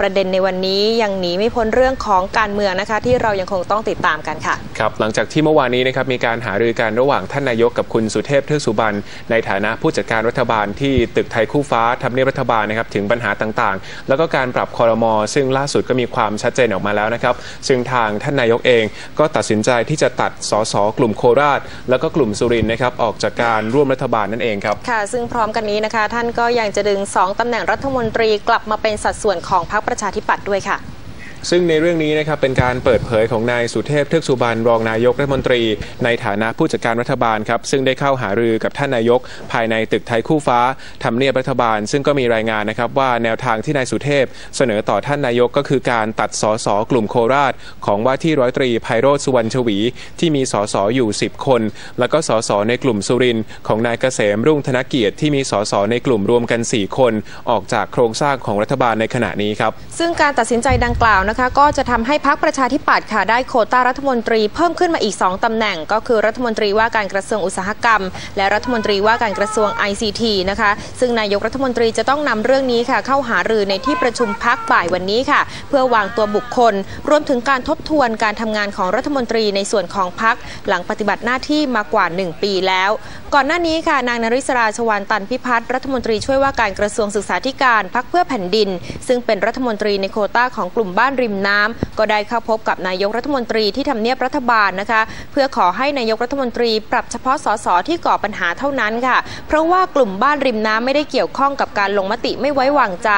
ประเด็นในวันนี้ยังหนีไม่พ้นเรื่องของการเมืองนะคะที่เรายังคงต้องติดตามกันค่ะครับหลังจากที่เมื่อวานนี้นะครับมีการหารือกันระหว่างท่านนายกกับคุณสุเทพเทือกสุบรรณในฐานะผู้จัดการรัฐบาลที่ตึกไทยคู่ฟ้าทำเนียบรัฐบาลนะครับถึงปัญหาต่างๆ แล้วก็การปรับคอรมอซึ่งล่าสุดก็มีความชัดเจนออกมาแล้วนะครับ ซึ่งทางท่านนายกเองก็ตัดสินใจที่จะตัดสสกลุ่มโคราช แล้วก็กลุ่มสุรินทร์นะครับออกจากการร่วมรัฐบาลนั่นเองครับค่ะ ซึ่งพร้อมกันนี้นะคะ ท่านก็ยังจะดึง 2ตำแหน่งรัฐมนตรีกลับมาเป็นสัดส่วนของพรรคประชาธิปัตย์ด้วยค่ะ ซึ่งในเรื่องนี้นะครับเป็นการเปิดเผยของนายสุเทพเทือกสุบรรณรองนายกรัฐมนตรี ในฐานะผู้จัดการรัฐบาลครับซึ่งได้เข้าหารือกับท่านนายก ภายในตึกไทยคู่ฟ้าทำเนียบรัฐบาล ซึ่งก็มีรายงานนะครับว่าแนวทางที่นายสุเทพ เสนอต่อท่านนายกก็คือการตัดสสกลุ่มโคราช ของว่าที่ร้อยตรีไพโรธสุวรรณชวี ที่มีสสอยู่ 10 คน แล้วก็สสในกลุ่มสุรินของนายเกษมรุ่งธนเกียรติที่มีสสในกลุ่มรวมกัน 4 คน ออกจากโครงสร้างของรัฐบาลในขณะนี้ครับซึ่งการตัดสินใจดังกล่าวนะคะ ก็จะทำให้พรรคประชาธิปัตย์ค่ะได้โควต้ารัฐมนตรีเพิ่มขึ้นมาอีก 2ตำแหน่ง ก็คือรัฐมนตรีว่าการกระทรวงอุตสาหกรรม และรัฐมนตรีว่าการกระทรวง ICT นะคะ ซึ่งนายกรัฐมนตรีจะต้องนำเรื่องนี้ค่ะ เข้าหารือในที่ประชุมพักบ่ายวันนี้ค่ะ เพื่อวางตัวบุคคล รวมถึงการทบทวนการทำงานของรัฐมนตรีในส่วนของพักหลังปฏิบัติหน้าที่มากว่า 1 ปีแล้ว ก่อนหน้านี้ค่ะนางนริศราชวานตันพิพัฒน์รัฐมนตรีช่วยว่าการกระทรวงศึกษาธิการพักเพื่อแผ่นดิน ซึ่งเป็นรัฐมนตรีในโคต้าของกลุ่มบ้านริมน้ำก็ได้เข้าพบกับนายกรัฐมนตรีที่ทำเนียบรัฐบาลนะคะ เพื่อขอให้นายกรัฐมนตรีปรับเฉพาะสสที่ก่อปัญหาเท่านั้นค่ะ เพราะว่ากลุ่มบ้านริมน้ำไม่ได้เกี่ยวข้องกับการลงมติไม่ไว้วางใจ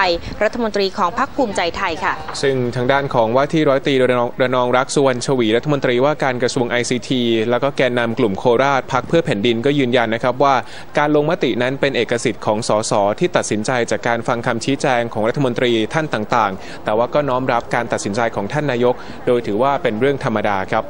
รัฐมนตรีของพรรคภูมิใจไทยค่ะ ซึ่งทางด้านของว่าที่ร้อยตรีระนองรักสุวรรณชวีรัฐมนตรีว่าการกระทรวง ICT แล้วก็แกนนำกลุ่มโคราชพักเพื่อแผ่นดินก็ยืนยันนะครับว่าการลงมตินั้นเป็นเอกสิทธิ์ของสสที่ตัดสินใจจากการฟังคำชี้แจงของรัฐมนตรีท่านต่างๆ แต่ว่าก็น้อมรับการตัดสินใจของท่านนายก โดยถือว่าเป็นเรื่องธรรมดาครับ